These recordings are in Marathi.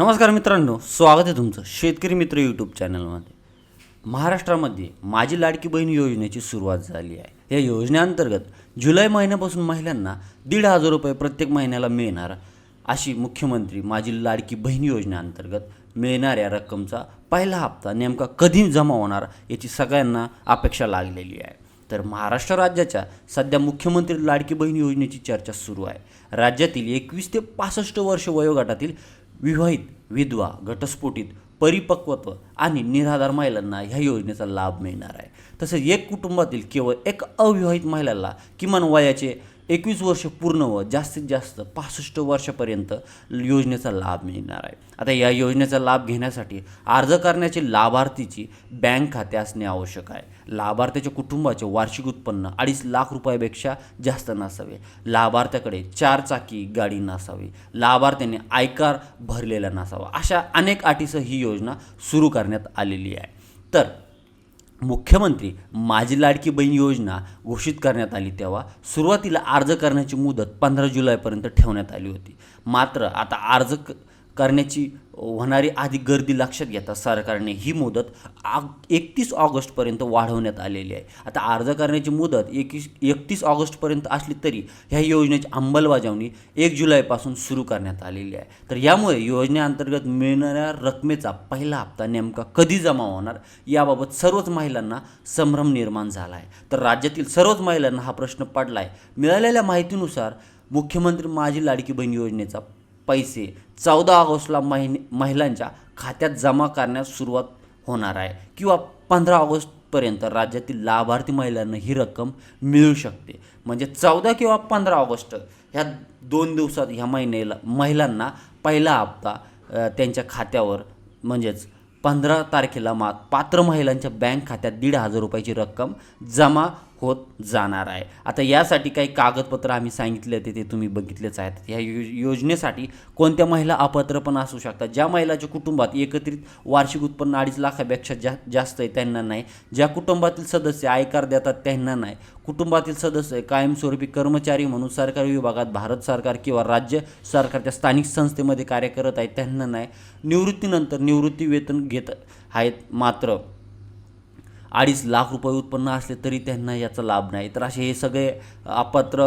नमस्कार मित्रांनो स्वागत आहे तुमचं शेतकरी मित्र यूट्यूब चॅनलमध्ये. महाराष्ट्रामध्ये माझी लाडकी बहीण योजनेची सुरुवात झाली आहे. या योजनेअंतर्गत जुलै महिन्यापासून महिलांना दीड हजार रुपये प्रत्येक महिन्याला मिळणार अशी मुख्यमंत्री माझी लाडकी बहीण योजनेअंतर्गत मिळणाऱ्या रक्कमचा पहिला हप्ता नेमका कधी जमा होणार याची सगळ्यांना अपेक्षा लागलेली आहे. तर महाराष्ट्र राज्याच्या सध्या मुख्यमंत्री लाडकी बहीण योजनेची चर्चा सुरू आहे. राज्यातील एकवीस ते पासष्ट वर्ष वयोगटातील विवाहित विधवा घटस्फोटित परिपक्वत्व आणि निराधार महिलांना ह्या योजनेचा लाभ मिळणार आहे. तसेच एक कुटुंबातील केवळ एक अविवाहित महिलाला किमान वयाचे एकवीस वर्ष पूर्ण व जास्तीत जास्त पासष्ट वर्षापर्यंत योजनेचा लाभ मिळणार आहे. आता या योजनेचा लाभ घेण्यासाठी अर्ज करण्याचे लाभार्थीची बँक खाते असणे आवश्यक आहे. लाभार्थ्याच्या कुटुंबाचे वार्षिक उत्पन्न अडीच लाख रुपयापेक्षा जास्त नसावे. लाभार्थ्याकडे चार चाकी गाडी नसावी. लाभार्थ्याने आयकर भरलेला नसावा. अशा अनेक अटीसह ही योजना सुरू करण्यात आलेली आहे. तर मुख्यमंत्री माझी लाडकी बहीण योजना घोषित करण्यात आली तेव्हा सुरुवातीला अर्ज करण्याची मुदत पंधरा जुलैपर्यंत ठेवण्यात आली होती. मात्र आता अर्ज क करण्याची होणारी अधिक गर्दी लक्षात घेता सरकारने ही मुदत आग एकतीस ऑगस्टपर्यंत वाढवण्यात आलेली आहे. आता अर्ज करण्याची मुदत एकवीस एकतीस ऑगस्टपर्यंत असली तरी ह्या योजनेची अंमलबजावणी एक जुलैपासून सुरू करण्यात आलेली आहे. तर यामुळे योजनेअंतर्गत मिळणाऱ्या रकमेचा पहिला हप्ता नेमका कधी जमा होणार याबाबत सर्वच महिलांना संभ्रम निर्माण झाला आहे तर राज्यातील सर्वच महिलांना हा प्रश्न पडला आहे मिळालेल्या माहितीनुसार मुख्यमंत्री माझी लाडकी बहीण योजनेचा पैसे चौदा ऑगस्टला महिने महिलांच्या खात्यात जमा करण्यास सुरुवात होणार आहे. किंवा पंधरा ऑगस्टपर्यंत राज्यातील लाभार्थी महिलांना ही रक्कम मिळू शकते. म्हणजे चौदा किंवा पंधरा ऑगस्ट ह्या दोन दिवसात ह्या महिन्याला महिलांना पहिला हप्ता त्यांच्या खात्यावर म्हणजेच पंधरा तारखेला मा पात्र महिलांच्या बँक खात्यात दीड हजार रुपयाची रक्कम जमा होत जाणार आहे. आता यासाठी काही कागदपत्र आम्ही सांगितले होते ते तुम्ही बघितलेच आहेत. ह्या यो योजनेसाठी कोणत्या महिला अपात्र पण असू शकतात? ज्या महिलाच्या कुटुंबात एकत्रित वार्षिक उत्पन्न अडीच लाखापेक्षा जा जास्त आहे त्यांना नाही. ज्या कुटुंबातील सदस्य आयकर देतात त्यांना नाही. कुटुंबातील सदस्य कायमस्वरूपी कर्मचारी म्हणून सरकारी विभागात भारत सरकार किंवा राज्य सरकारच्या स्थानिक संस्थेमध्ये कार्य करत आहेत त्यांना नाही. निवृत्तीनंतर निवृत्ती वेतन घेत आहेत मात्र अडीच लाख रुपये उत्पन्न असले तरी त्यांना याचा लाभ नाही. तर असे हे सगळे अपात्र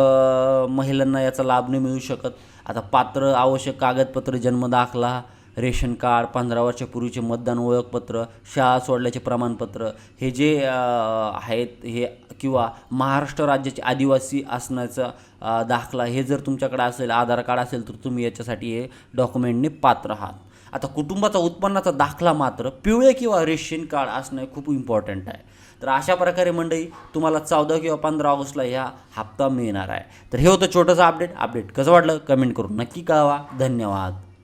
महिलांना याचा लाभ नाही मिळू शकत. आता पात्र आवश्यक कागदपत्र जन्मदाखला रेशन कार्ड पंधरा वर्षापूर्वीचे मतदान ओळखपत्र शाळा सोडल्याचे प्रमाणपत्र हे जे आहेत हे किंवा महाराष्ट्र राज्याचे आदिवासी असण्याचा दाखला हे जर तुमच्याकडे असेल आधार कार्ड असेल तर तुम्ही याच्यासाठी हे डॉक्युमेंटने पात्र आहात. आता कुटुंबाचा उत्पन्नाचा दाखला मात्र पिवळे किंवा रेशन कार्ड असणं खूप इम्पॉर्टंट आहे. तर अशा प्रकारे मंडळी तुम्हाला चौदा किंवा पंधरा ऑगस्टला ह्या हप्ता मिळणार आहे. तर हे होतं छोटंसं अपडेट अपडेट कसं वाटलं कमेंट करून नक्की कळवा. धन्यवाद.